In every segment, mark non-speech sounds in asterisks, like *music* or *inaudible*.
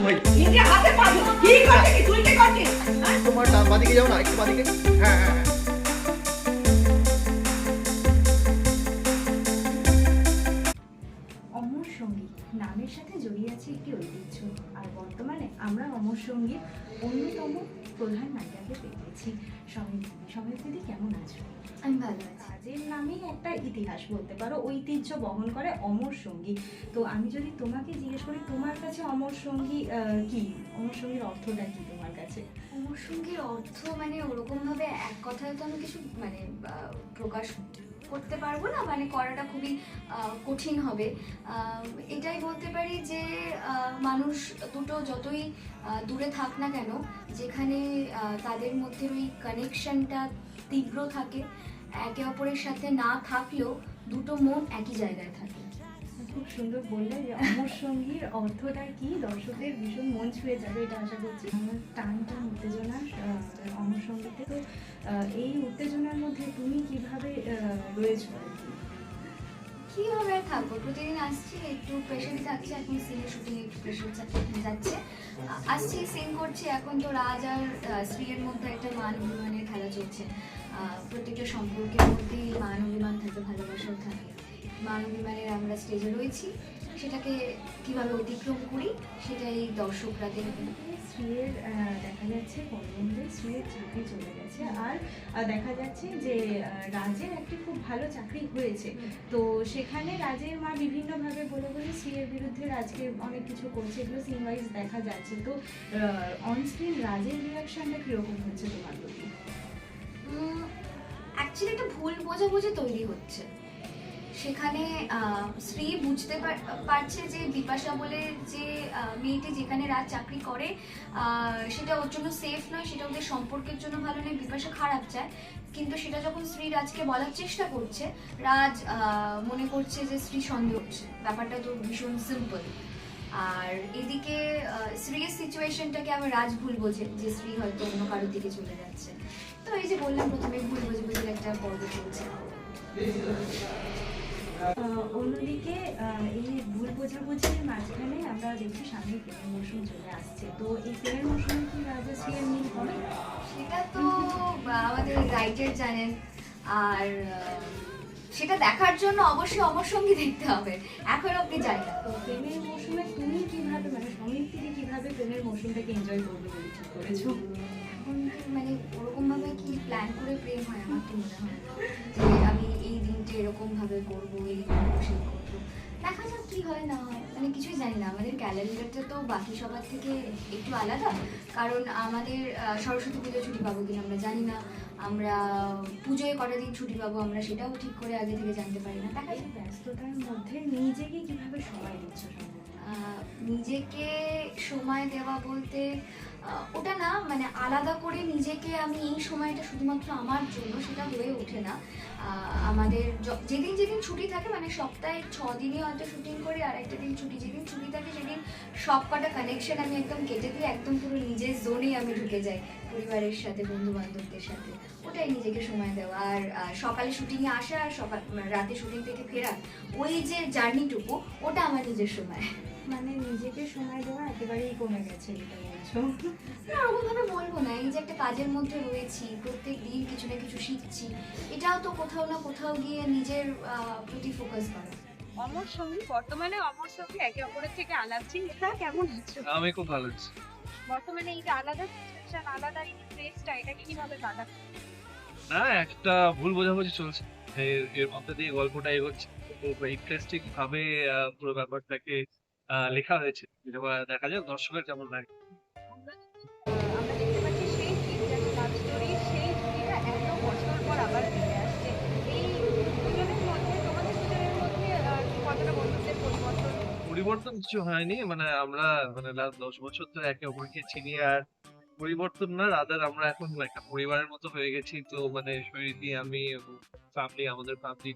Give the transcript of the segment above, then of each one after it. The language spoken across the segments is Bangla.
ভাই নিজে হাতে পাবো কি করছে কি? তুই কি করছিস হ্যাঁ? তোমার ডান বাদিকে যাও না একটু বাদিকে। হ্যাঁ হ্যাঁ। অমর সংগীত নামের সাথে জড়িয়ে আছে একটি ঐতিহ্য আর বর্তমানে আমরা অমর সংগীত অন্যতম প্রধান নায়িকাকে পেয়েছি সমীর দিদি সমীর দিদি কেমন আছো? আমি ভালো আছি। কাজের নামেই একটা ইতিহাস বলতে পারো, ঐতিহ্য বহন করে অমর সঙ্গী। তো আমি যদি তোমাকে জিজ্ঞেস করি, তোমার কাছে অমর সঙ্গী কি? অমর সঙ্গীর অর্থটা কি তোমার কাছে? অমর সঙ্গীর অর্থ মানে ওরকম ভাবে এক কথায় তো আমি কিছু মানে প্রকাশ করতে পারব না মানে করাটা খুবই কঠিন হবে। এটাই বলতে পারি যে মানুষ দুটো যতই দূরে থাক না কেন, যেখানে তাদের মধ্যে ওই কানেকশনটা তীব্র থাকে একে অপরের সাথে না থাকলেও দুটো মন একই জায়গায় থাকে। খুব সুন্দর বললে যে অমর সঙ্গীর অর্থটা কি? দর্শকদের ভীষণ মন ছুঁয়ে যাবে এটা আশা করছি। আমার টান টান উত্তেজনা অমর সঙ্গীতে। তো এই উত্তেজনার মধ্যে তুমি কীভাবে রয়েছো আর কি? কীভাবে আর থাকব। প্রতিদিন আসছি, একটু প্রেশারই থাকছে, এখন সিনে শুটিং একটু প্রেশার যাচ্ছে। আসছি সিন করছি, এখন তো রাজ আর স্ত্রীর মধ্যে একটা মান অভিমানের খেলা চলছে। প্রত্যেকটা সম্পর্কের মধ্যেই মান অভিমান থাকে, ভালোবাসাও থাকে। মান অভিমানের আমরা স্টেজে রয়েছি। সেটাকে কীভাবে অতিক্রম করি, সেটাই দর্শকরা দেখবেন। স্ত্রীর দেখা যাচ্ছে কর্মে স্ত্রীর চাকরি চলে গেছে। আর দেখা যাচ্ছে যে রাজের একটি খুব ভালো চাকরি হয়েছে। তো সেখানে রাজের মা বিভিন্নভাবে বলে বলে স্ত্রীর বিরুদ্ধে রাজকে অনেক কিছু করছে, এগুলো সিন ওয়াইজ দেখা যাচ্ছে। তো অন স্ক্রিন রাজের রিয়াকশনটা কীরকম হচ্ছে তোমার প্রতি? অ্যাকচুয়ালি একটা ভুল বোঝাবুঝি তৈরি হচ্ছে। সেখানে স্ত্রী বুঝতে পার- পারছে যে বিপাশা বলে যে মেয়েটি যেখানে রাজ চাকরি করে সেটা ওর জন্য সেফ নয়, সেটা ওদের সম্পর্কের জন্য ভালো নয়, বিপাশা খারাপ চায়। কিন্তু সেটা যখন স্ত্রী রাজকে বলার চেষ্টা করছে, রাজ মনে করছে যে স্ত্রী সন্দেহ হচ্ছে ব্যাপারটা তো ভীষণ সিম্পল আর এদিকে স্ত্রীর সিচুয়েশনটাকে আবার রাজ ভুল বোঝে, যে স্ত্রী হয়তো অন্য কারোর দিকে চলে যাচ্ছে। তো এই যে বললাম, প্রথমে ভুল বুঝে বুঝে একটা পর্ব চলছে। অন্যদিকে এই ভুল বোঝাবুঝির মাঝখানে আমরা দেখছি সামনে প্রেমের মৌসুম চলে আসছে। তো এই প্রেমের মৌসুমে কি রাজশ্রীর মিল হবে? সেটা তো আমাদের রাইটার জানেন। আর সেটা দেখার জন্য অবশ্যই অমর সঙ্গী দেখতে হবে। এখন অব্দি জানি না। তো প্রেমের মৌসুমে তুমি কীভাবে মানে থেকে কীভাবে প্রেমের মৌসুমটাকে এনজয় করবে বলে ঠিক করেছ? এখন মানে ওরকমভাবে কি প্ল্যান করে প্রেম হয় আমার তো মনে হয় *laughs* দিনটা এরকম ভাবে করব এই করব সেই করব? দেখা যাক কি হয় না হয়। মানে কিছুই জানি না। আমাদের ক্যালেন্ডারটা তো বাকি সবার থেকে একটু আলাদা। কারণ আমাদের সরস্বতী পুজো ছুটি পাবো কিনা আমরা জানি না। আমরা পুজোয় কটা দিন ছুটি পাবো আমরা সেটাও ঠিক করে আগে থেকে জানতে পারি না। দেখা যাক। ব্যস্ততার মধ্যে নিজেকে কীভাবে সময় দিচ্ছ নিজেকে সময় দেওয়া বলতে ওটা না মানে আলাদা করে নিজেকে আমি এই সময়টা শুধুমাত্র আমার জন্য সেটা হয়ে ওঠে না। আমাদের যেদিন যেদিন ছুটি থাকে মানে সপ্তাহে ছ দিনই হয়তো শুটিং করি, আর একটা দিন ছুটি। যেদিন ছুটি থাকে, সেদিন সব কটা কানেকশন আমি একদম কেটে দিয়ে একদম পুরো নিজের জোনেই আমি ঢুকে যাই, পরিবারের সাথে বন্ধু বান্ধবদের সাথে। ওটাই নিজেকে সময় দেওয়া। আর সকালে শুটিংয়ে আসা আর সকাল মানে রাতে শুটিং থেকে ফেরা, ওই যে জার্নিটুকু ওটা আমার নিজের সময়। মানে নিজেকে সময় দেওয়া একেবারেই কমে গেছে এটা বলছো? না ভাবে বলব না। এই যে একটা কাজের মধ্যে রয়েছি প্রত্যেক দিন কিছু না কিছু শিখছি এটাও তো কোথাও না কোথাও গিয়ে নিজের আহ, প্রতি ফোকাস করা। অমর সঙ্গী বর্তমানে অমর সঙ্গী একে অপরের থেকে আলাদা। চিন্তা কেমন আছো? আমি খুব ভালো আছি। বর্তমানে এই যে আলাদা সিচুয়েশন আলাদা এই ফেসটা এটাকে কীভাবে কাটাচ্ছ না একটা ভুল বোঝাবুঝি চলছে। এর এর মধ্যে দিয়ে গল্পটা এগোচ্ছে। খুব ইন্টারেস্টিং ভাবে পুরো ব্যাপারটাকে লেখা হয়েছে। দেখা যাক দর্শকের কেমন লাগে। পরিবর্তন? কিছু হয়নি মানে আমরা মানে লাস্ট দশ বছর ধরে একে অপরকে চিনি আর পরিবর্তন না রাদার আমরা এখন একটা পরিবারের মতো হয়ে গেছি। তো মানে শরীরী আমি ফ্যামিলি আমাদের ফ্যামিলি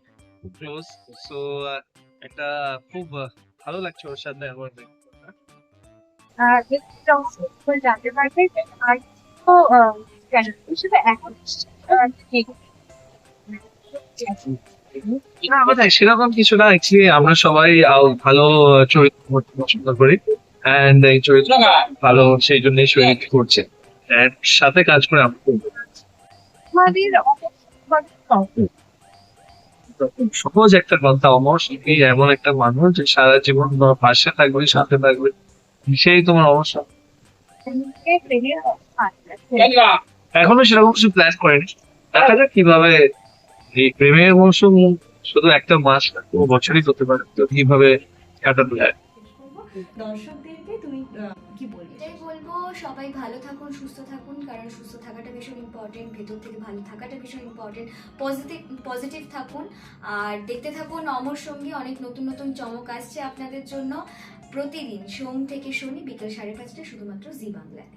ক্লোজ সো একটা খুব ভালো লাগছে ওর সাথে আমার আর একটু জানতে পারবে আর তো হিসেবে এখন মানে সেরকম কিছু না অ্যাকচুয়ালি আমরা সবাই ভালো চরিত্র পছন্দ করি। অ্যান্ড এই চরিত্র ভালো সেই জন্য সৈনিক করছে। সাথে কাজ করে আমি আমাদের সহজ একটা কথা, অমর এই এমন একটা মানুষ যে সারা জীবন তোমার পাশে থাকবে, সাথে থাকবে, সেই তোমার অবসর এখনও সেরকম কিছু প্ল্যান করেনি। দেখা যাক কীভাবে এই প্রেমের মৌসুম শুধু একটা মাস বছরই করতে পারে তো কীভাবে কাটানো যায়। দর্শকদেরকে তুমি কি বলবে? এটাই বলব, সবাই ভালো থাকুন, সুস্থ থাকুন, কারণ সুস্থ থাকাটা ভীষণ ইম্পর্টেন্ট ভেতর থেকে ভালো থাকাটা ভীষণ ইম্পর্টেন্ট পজিটিভ পজিটিভ থাকুন, আর দেখতে থাকুন অমর সঙ্গী, অনেক নতুন নতুন চমক আসছে আপনাদের জন্য প্রতিদিন সোম থেকে শনি বিকেল সাড়ে পাঁচটা শুধুমাত্র জি বাংলায়।